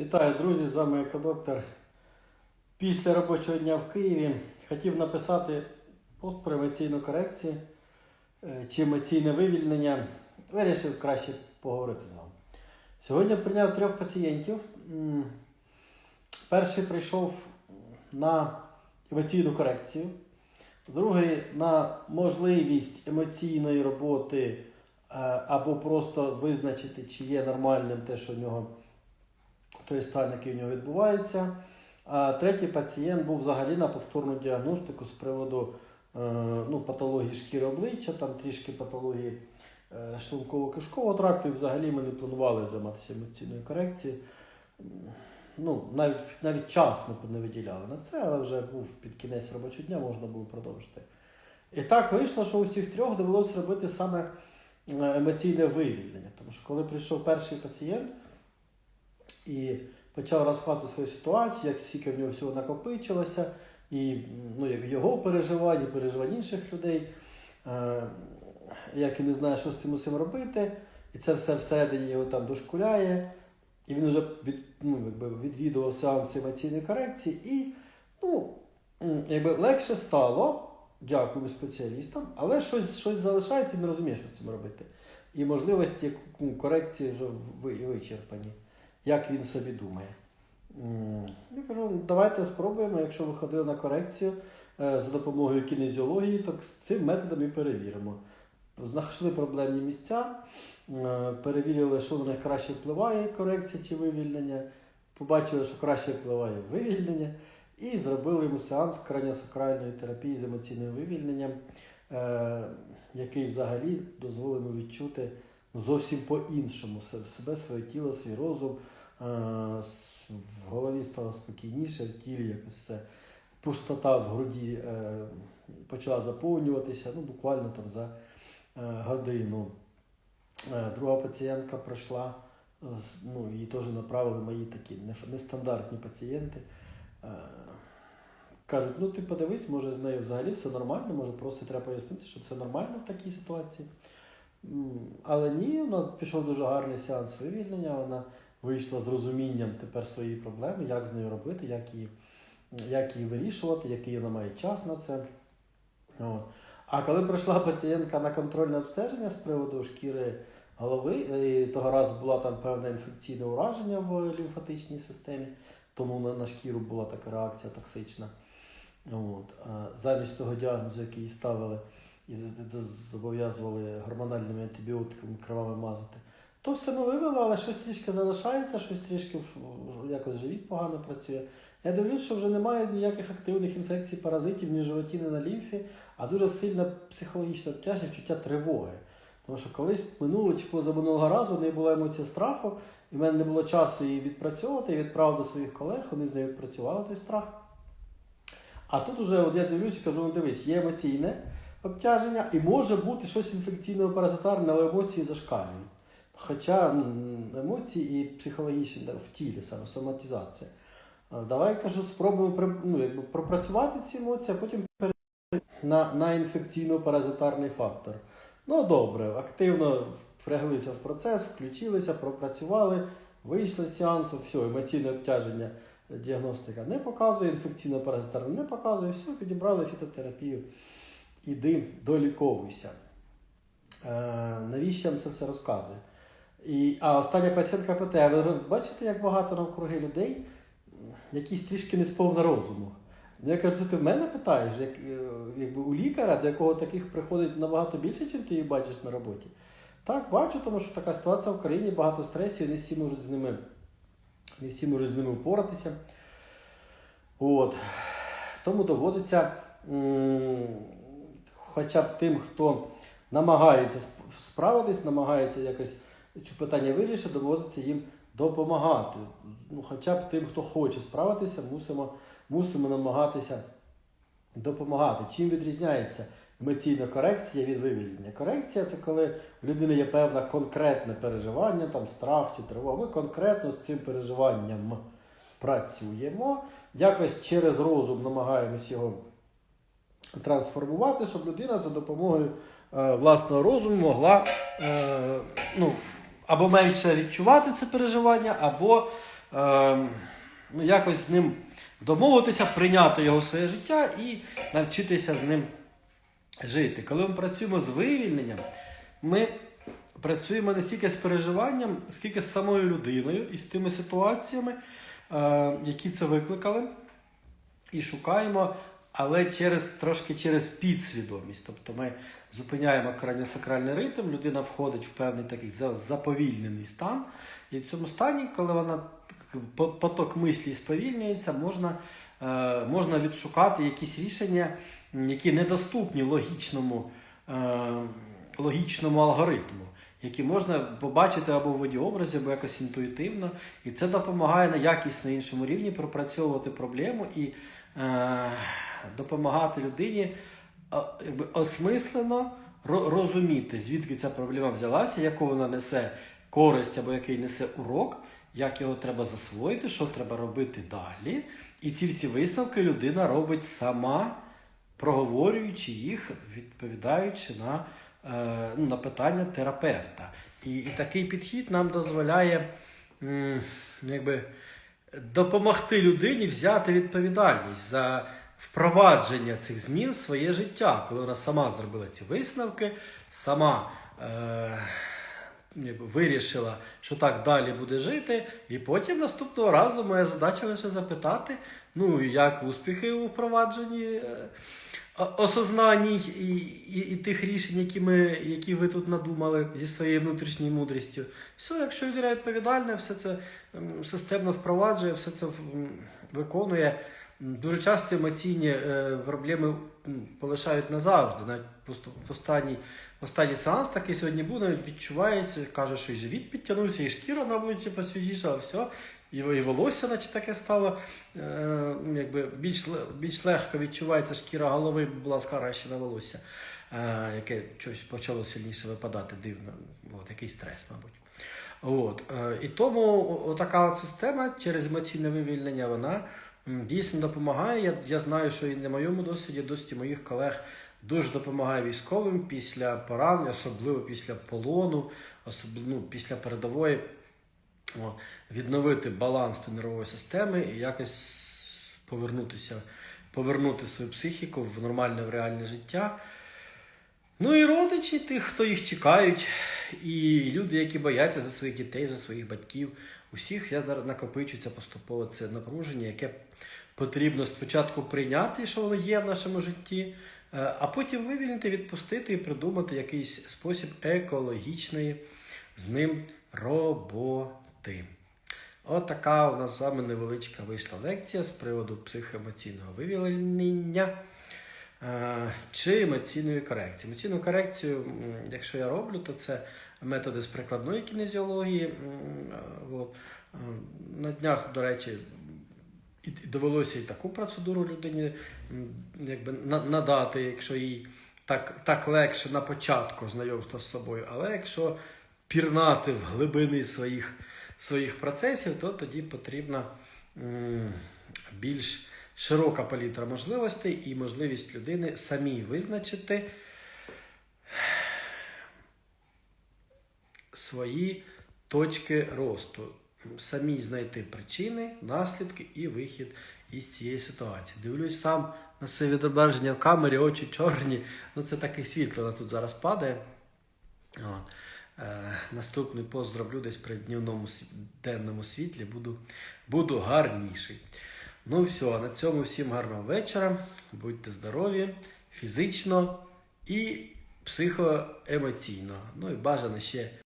Вітаю, друзі! З вами екодоктор. Після робочого дня в Києві хотів написати пост про емоційну корекцію е, чи емоційне вивільнення. Вирішив краще поговорити з вами. Сьогодні прийняв трьох пацієнтів. Перший прийшов на емоційну корекцію, другий на можливість емоційної роботи е, або просто визначити, чи є нормальним те, що в нього той стан, який в нього відбувається. А третій пацієнт був взагалі на повторну діагностику з приводу е, ну, патології шкіри обличчя, там трішки патології е, шлунково-кишкового тракту, і взагалі ми не планували займатися емоційною корекцією. Ну, навіть, навіть час не- не виділяли на це, але вже був під кінець робочого дня, можна було продовжити. І так вийшло, що у всіх трьох довелося робити саме е, емоційне вивільнення. Тому що коли прийшов перший пацієнт, і почав розклад свою ситуацію, як скільки в нього всього накопичилося, і ну, як його переживання, і переживання інших людей, е, як він не знає, що з цим усім робити, і це все всередині його там дошкуляє, і він вже від, ну, якби відвідував сеанси емоційної корекції, і ну, якби легше стало, дякую спеціалістам, але щось, щось залишається і не розуміє, що з цим робити. І можливості ну, корекції вже ви- вичерпані як він собі думає. Я кажу, «Ну, давайте спробуємо, якщо ви ходили на корекцію е, за допомогою кінезіології, то з цим методом і перевіримо. Знайшли проблемні місця, е, перевірили, що на них краще впливає корекція чи вивільнення, побачили, що краще впливає вивільнення, і зробили йому сеанс краніосакральної терапії з емоційним вивільненням, е, який взагалі дозволив йому відчути зовсім по-іншому себе, своє тіло, свій розум. Е, В голові стало спокійніше, в тілі якось все. Пустота в груді е, почала заповнюватися, ну, буквально там за е, годину. Друга пацієнтка пройшла, ну, її теж направили мої такі нестандартні пацієнти. Кажуть, ну ти подивись, може з нею взагалі все нормально, може просто треба пояснити, що це нормально в такій ситуації. Але ні, у нас пішов дуже гарний сеанс вивільнення. Вона вийшла з розумінням тепер своєї проблеми, як з нею робити, як її, як її вирішувати, який вона має час на це. От. А коли прийшла пацієнтка на контрольне обстеження з приводу шкіри голови, і того разу була там певне інфекційне ураження в лімфатичній системі, тому на, на шкіру була така реакція токсична. От. Замість того діагнозу, який їй ставили, і зобов'язували гормональними антибіотиками кровами мазати, то все ми вивели, але щось трішки залишається, щось трішки якось живіт погано працює. Я дивлюсь, що вже немає ніяких активних інфекцій, паразитів ні в животі, ні на лімфі, а дуже сильне психологічне обтяження, відчуття тривоги. Тому що колись минуло чи позаминулого разу в неї була емоція страху, і в мене не було часу її відпрацьовувати. Я відправив до своїх колег, вони з нею відпрацювали той страх. А тут уже от я дивлюся і кажу, ну дивись, є емоційне обтяження, і може бути щось інфекційно паразитарне, але емоції зашкалюють. Хоча емоції і психологічні в тілі, саме соматизація. Давай кажу, спробуємо ну, якби, пропрацювати ці емоції, а потім перейти на, на інфекційно-паразитарний фактор. Ну добре, активно впряглися в процес, включилися, пропрацювали, вийшли з сеансу, все, емоційне обтяження діагностика не показує, інфекційно паразитарне не показує, все, підібрали фітотерапію, іди доліковуйся. Е, навіщо я вам це все розказую? І, а остання пацієнтка питає, ви бачите, як багато навкруги людей, якісь трішки не сповна розуму. Ну, Я кажу, ти в мене питаєш, як, е, якби у лікаря, до якого таких приходить набагато більше, ніж ти їх бачиш на роботі. Так, бачу, тому що така ситуація в країні, багато стресів, не всі можуть з ними, не всі можуть з ними впоратися. От. Тому доводиться хоча б тим, хто намагається справитись, намагається якось цю питання вирішити, доводиться їм допомагати. Ну, хоча б тим, хто хоче справитися, мусимо, мусимо намагатися допомагати. Чим відрізняється емоційна корекція від вивільнення? Корекція це коли в людини є певне конкретне переживання, там страх чи тривога. Ми конкретно з цим переживанням працюємо, якось через розум намагаємось його трансформувати, щоб людина за допомогою е, власного розуму могла е, ну, або менше відчувати це переживання, або е, ну, якось з ним домовитися, прийняти його в своє життя і навчитися з ним жити. Коли ми працюємо з вивільненням, ми працюємо не стільки з переживанням, скільки з самою людиною і з тими ситуаціями, які це викликали, і шукаємо, але через трошки через підсвідомість. Тобто ми зупиняємо краніосакральний ритм, людина входить в певний такий заповільнений стан. І в цьому стані, коли вона поток мислі сповільнюється, можна, е, можна відшукати якісь рішення, які недоступні логічному, е, логічному алгоритму, які можна побачити або в виді образів, або якось інтуїтивно. І це допомагає на якісно іншому рівні пропрацьовувати проблему і допомагати людині якби, осмислено розуміти, звідки ця проблема взялася, яку вона несе користь або який несе урок, як його треба засвоїти, що треба робити далі. І ці всі висновки людина робить сама, проговорюючи їх, відповідаючи на, е, ну, на питання терапевта. І, і такий підхід нам дозволяє ну, якби, допомогти людині взяти відповідальність за впровадження цих змін в своє життя, коли вона сама зробила ці висновки, сама е, вирішила, що так далі буде жити, і потім наступного разу моя задача лише запитати, ну як успіхи у впровадженні. е, Осознаній і, і, і тих рішень, які, ми, які ви тут надумали зі своєю внутрішньою мудрістю. Все, якщо людина відповідальна, все це системно впроваджує, все це виконує. Дуже часто емоційні е, проблеми полишають назавжди. Навіть по останній, останній сеанс такий сьогодні був, навіть відчувається, каже, що і живіт підтягнувся, і шкіра на обличчі посвіжішала, все. І, і волосся, наче таке стало е, ну, якби більш, більш легко відчувається шкіра голови, була скаращена волосся, е, яке щось почало сильніше випадати дивно. От, який стрес, мабуть. От, е, і тому така система через емоційне вивільнення, вона дійсно допомагає. Я, я знаю, що і на моєму досвіді, досвіді моїх колег дуже допомагає військовим після поранень, особливо після полону, особливо ну, після передової. О, відновити баланс до нервової системи і якось повернутися, повернути свою психіку в нормальне в реальне життя. Ну і родичі тих, хто їх чекають, і люди, які бояться за своїх дітей, за своїх батьків. Усіх я зараз накопичується поступово це напруження, яке потрібно спочатку прийняти, що воно є в нашому житті, е, а потім вивільнити, відпустити і придумати якийсь спосіб екологічної з ним роботи. От така у нас з вами невеличка вийшла лекція з приводу психоемоційного вивільнення е, чи емоційної корекції. Емоційну корекцію, якщо я роблю, то це методи з прикладної кінезіології. е. Е, На днях, до речі, і довелося і таку процедуру людині якби, надати, якщо їй так, так легше на початку знайомства з собою. Але якщо пірнати в глибини своїх, своїх процесів, то тоді потрібна м, більш широка палітра можливостей і можливість людини самій визначити свої точки росту, самі знайти причини, наслідки і вихід із цієї ситуації. Дивлюсь сам на своє відображення в камері, очі чорні. Ну це таке світло на тут зараз падає. От. Е, наступний пост зроблю десь при днівному денному світлі, буду, буду гарніший. Ну все, на цьому всім гарного вечора. Будьте здорові, фізично і психоемоційно. Ну і бажано ще